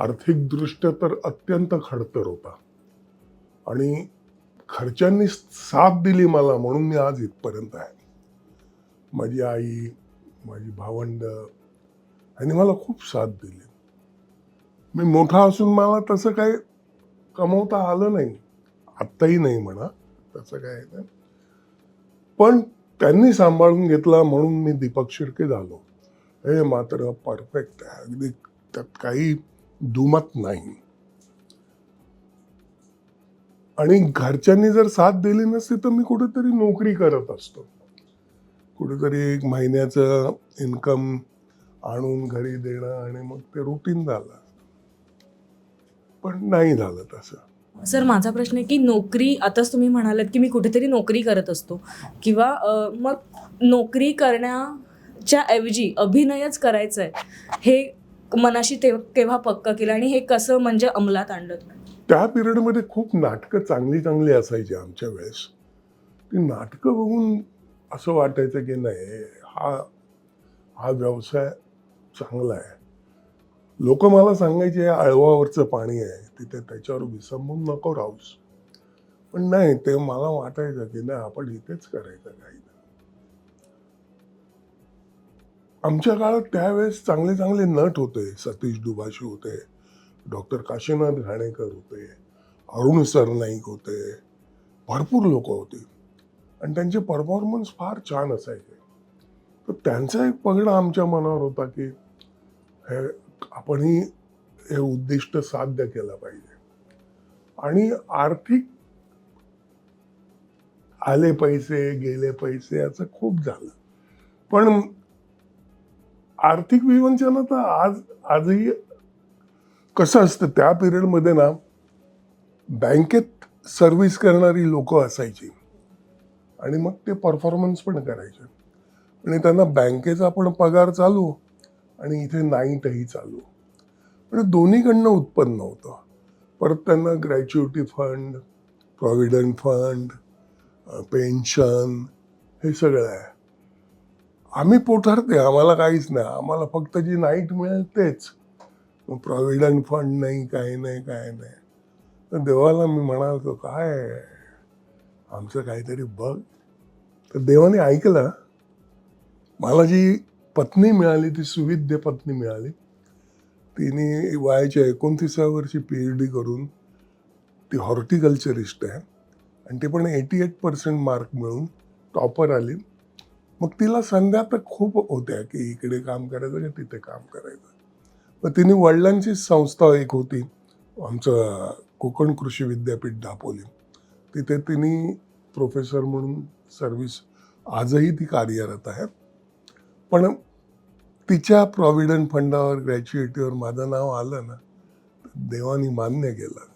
आर्थिकदृष्ट्या तर अत्यंत खडतर होता. आणि खर्चांनी साथ दिली मला म्हणून मी आज इथपर्यंत आहे. माझी आई माझी भावंड आणि मला खूप साथ दिली. मी मोठा असून मला तसं काय कमवता आलं नाही. आत्ताही नाही म्हणा तसं काय नाही. पण त्यांनी सांभाळून घेतला म्हणून मी दीपक शिर्के झालो. हे मात्र परफेक्ट आहे. अगदी त्यात काही दुमत नाही. आणि घरच्यांनी जर साथ दिली नसती तर मी कुठेतरी नोकरी करत असतो. कुठेतरी एक महिन्याचं इन्कम आणून घरी देणं आणि मग ते रुटीन झालं पण नाही झालं तसं. सर माझा प्रश्न आहे की नोकरी आताच तुम्ही म्हणालात की मी कुठेतरी नोकरी करत असतो. किंवा मग नोकरी करण्याच्या ऐवजी अभिनयच करायचं आहे हे मनाशी तेव्हा केव्हा पक्क केलं आणि हे कसं म्हणजे अंमलात आणलं तुम्ही? त्या पिरियडमध्ये खूप नाटकं चांगली चांगली असायची आमच्या वेळेस. ती नाटकं बघून असं वाटायचं की नाही हा हा व्यवसाय चांगला आहे. लोक मला सांगायचे आळवावरचं पाणी आहे तिथे त्याच्यावर विसंबून नको राहूस. पण नाही ते मला वाटायचं की नाही आपण इथेच करायचं काही आमच्या काळात त्यावेळेस चांगले चांगले नट होते. सतीश दुभाषी होते. डॉक्टर काशीनाथ घाणेकर होते. अरुण सरनाईक होते. भरपूर लोक होती. आणि त्यांचे परफॉर्मन्स फार छान असायचे. तर त्यांचा एक पगडा आमच्या मनावर होता की हे आपणही हे उद्दिष्ट साध्य केलं पाहिजे. आणि आर्थिक आले पैसे गेले पैसे याचं खूप झालं. पण आर्थिक विवंचना आज आजही कसं असतं त्या पिरियडमध्ये ना बँकेत सर्व्हिस करणारी लोक असायची. आणि मग ते परफॉर्मन्स पण करायचे. आणि त्यांना बँकेचा पण पगार चालू आणि इथे नाईटही चालू. म्हणजे दोन्हीकडनं उत्पन्न होतं. परत त्यांना gratuity fund provident fund pension हे सगळं आहे. आम्ही पोठारते आम्हाला काहीच नाही. आम्हाला फक्त जी नाईट मिळेल तेच. मग प्रॉव्हिडंट फंड नाही काही नाही काय नाही. तर देवाला मी म्हणालो काय आमचं काहीतरी बघ. तर देवाने ऐकलं. मला जी पत्नी मिळाली ती सुविद्य पत्नी मिळाली. तिने वयाच्या एकोणतीसाव्या वर्षी पी एच डी करून ती हॉर्टिकल्चरिस्ट आहे. आणि ती पण एटी एट पर्सेंट मार्क मिळून टॉपर आली. मग तिला संध्या तर खूप होत्या की इकडे काम करायचं की तिथे काम करायचं. मग तिने वडिलांची संस्था एक होती आमचं कोकण कृषी विद्यापीठ दापोली. तिथे तिने प्रोफेसर म्हणून सर्व्हिस आजही ती कार्यरत आहे. पण तिच्या प्रॉव्हिडंट फंडावर ग्रॅच्युएटीवर माझं नाव आलं ना तर देवानी मान्य केलं.